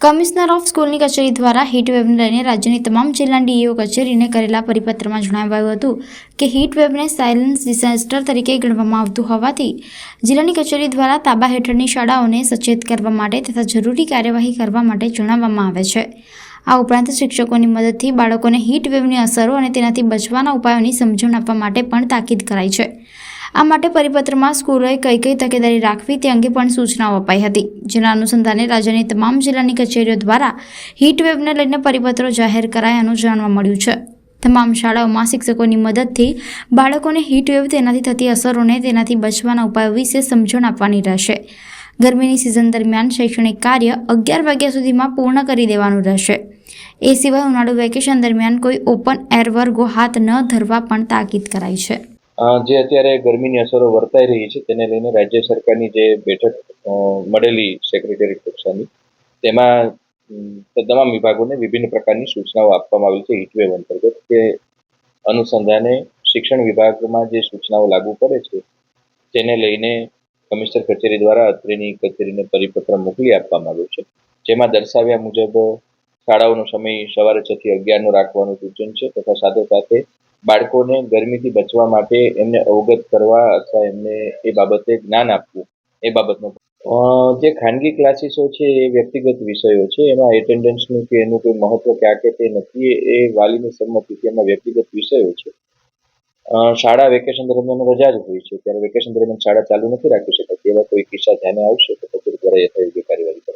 Commissioner of સ્કૂલની કચેરી દ્વારા હીટવેવને લઈને રાજ્યની તમામ જિલ્લા ડીઈઓ કચેરીને કરેલા પરિપત્રમાં જણાવાયું હતું કે હીટવેવને સાયલન્સ ડિઝાસ્ટર તરીકે ગણવામાં આવતું હોવાથી જિલ્લાની કચેરી દ્વારા તાબા હેઠળની શાળાઓને સચેત કરવા માટે તથા જરૂરી કાર્યવાહી કરવા માટે જણાવવામાં આવે છે. આ ઉપરાંત શિક્ષકોની મદદથી બાળકોને હીટવેવની અસરો અને તેનાથી બચવાના ઉપાયોની સમજણ આપવા માટે પણ તાકીદ કરાઈ છે. આ માટે પરિપત્રમાં સ્કૂલોએ કઈ કઈ તકેદારી રાખવી તે અંગે પણ સૂચનાઓ અપાઈ હતી. જેના અનુસંધાને રાજ્યની તમામ જિલ્લાની કચેરીઓ દ્વારા હીટવેવને લઈને પરિપત્રો જાહેર કરાયાનું જાણવા મળ્યું છે. તમામ શાળાઓમાં શિક્ષકોની મદદથી બાળકોને હીટવેવ તેનાથી થતી અસરોને તેનાથી બચવાના ઉપાયો વિશે સમજણ આપવાની રહેશે. ગરમીની સિઝન દરમિયાન શૈક્ષણિક કાર્ય અગિયાર વાગ્યા સુધીમાં પૂર્ણ કરી દેવાનું રહેશે. એ સિવાય ઉનાળુ વેકેશન દરમિયાન કોઈ ઓપન એર વર્ગો હાથ ન ધરવા પણ તાકીદ કરાઈ છે. જે અત્યારે ગરમીની અસરો વર્તાઈ રહી છે, તેને લઈને રાજ્ય સરકારની જે બેઠક મળેલી સેક્રેટરી કક્ષાની, તેમાં તમામ વિભાગોને વિભિન્ન પ્રકારની સૂચનાઓ આપવામાં આવી છે હીટવેવ અંતર્ગત, કે અનુસંધાને શિક્ષણ વિભાગમાં જે સૂચનાઓ લાગુ પડે છે, તેને લઈને કમિશનર કચેરી દ્વારા અત્રેની કચેરીને પરિપત્ર મોકલી આપવામાં આવ્યો છે. જેમાં દર્શાવ્યા મુજબ શાળાઓનો સમય સવારે છ થી અગિયારનો રાખવાનું સૂચન છે તથા સાથે સાથે બાળકોને ગરમીથી બચવા માટે એમને અવગત કરવા અથવા એમને એ બાબતે જ્ઞાન આપવું એ બાબતનો જે ખાનગી ક્લાસીસો છે એ વ્યક્તિગત વિષયો છે. એમાં એટેન્ડન્સનું કે એનું કોઈ મહત્વ ક્યાં કે તે નથી એ વાલીની સંમતિથી એમાં વ્યક્તિગત વિષયો છે. શાળા વેકેશન દરમિયાન રજા જ હોય છે ત્યારે વેકેશન દરમિયાન શાળા ચાલુ નથી રાખી શકાતી. એવા કોઈ કિસ્સા ધ્યાને આવશે તો પછી દ્વારા યથાયોગ્ય કાર્યવાહી